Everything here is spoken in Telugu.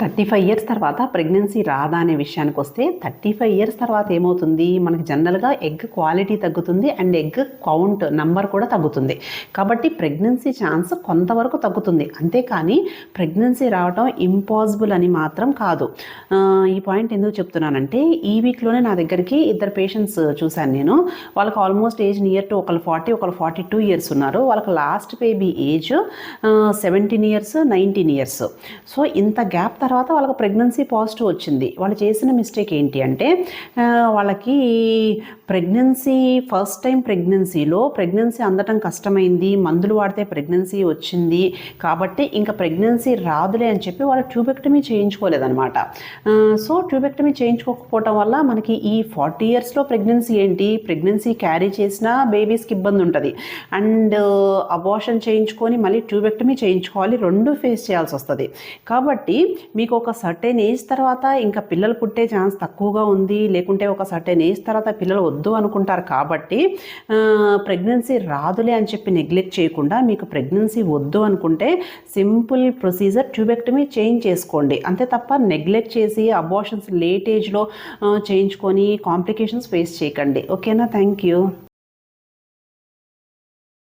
థర్టీ ఫైవ్ ఇయర్స్ తర్వాత ప్రెగ్నెన్సీ రాదా అనే విషయానికి వస్తే థర్టీ ఫైవ్ ఇయర్స్ తర్వాత ఏమవుతుంది? మనకి జనరల్గా ఎగ్ క్వాలిటీ తగ్గుతుంది అండ్ ఎగ్ కౌంట్ నంబర్ కూడా తగ్గుతుంది. కాబట్టి ప్రెగ్నెన్సీ ఛాన్స్ కొంతవరకు తగ్గుతుంది. అంతేకాని ప్రెగ్నెన్సీ రావడం ఇంపాసిబుల్ అని మాత్రం కాదు. ఈ పాయింట్ ఎందుకు చెప్తున్నానంటే ఈ వీక్లోనే నా దగ్గరికి ఇద్దరు పేషెంట్స్ చూశాను నేను. వాళ్ళకి ఆల్మోస్ట్ ఏజ్ నియర్ టు ఒకళ్ళు ఫార్టీ ఒకళ్ళు ఫార్టీ టూ ఇయర్స్ ఉన్నారు. వాళ్ళకి last baby age seventeen years nineteen years. So ఇంత గ్యాప్ తర్వాత వాళ్ళకి ప్రెగ్నెన్సీ పాజిటివ్ వచ్చింది. వాళ్ళు చేసిన మిస్టేక్ ఏంటి అంటే వాళ్ళకి ప్రెగ్నెన్సీ ఫస్ట్ టైం ప్రెగ్నెన్సీలో ప్రెగ్నెన్సీ అందటం కష్టమైంది మందులు వాడితే ప్రెగ్నెన్సీ వచ్చింది కాబట్టి ఇంకా ప్రెగ్నెన్సీ రాదులే అని చెప్పి వాళ్ళు ట్యూబెక్టమీ చేయించుకోలేదనమాట సో ట్యూబెక్టమీ చేయించుకోకపోవటం వల్ల మనకి ఈ ఫార్టీ ఇయర్స్లో ప్రెగ్నెన్సీ ఏంటి? ప్రెగ్నెన్సీ క్యారీ చేసినా బేబీస్కి ఇబ్బంది ఉంటుంది. అండ్ అబార్షన్ చేయించుకొని మళ్ళీ ట్యూబెక్టమీ చేయించుకోవాలి రెండు ఫేస్ చేయాల్సి వస్తుంది కాబట్టి మీకు ఒక సర్టెన్ ఏజ్ తర్వాత ఇంకా పిల్లలు పుట్టే ఛాన్స్ తక్కువగా ఉంది లేకుంటే ఒక సర్టెన్ ఏజ్ తర్వాత పిల్లలు వద్దు అనుకుంటారు కాబట్టి ప్రెగ్నెన్సీ రాదులే అని చెప్పి నెగ్లెక్ట్ చేయకుండా మీకు ప్రెగ్నెన్సీ వద్దు అనుకుంటే సింపుల్ ప్రొసీజర్ ట్యూబెక్టమీ చేంజ్ చేసుకోండి. అంతే తప్ప నెగ్లెక్ట్ చేసి అబార్షన్స్ లేట్ ఏజ్లో చేయించుకొని కాంప్లికేషన్స్ ఫేస్ చేయకండి. ఓకేనా? Thank you.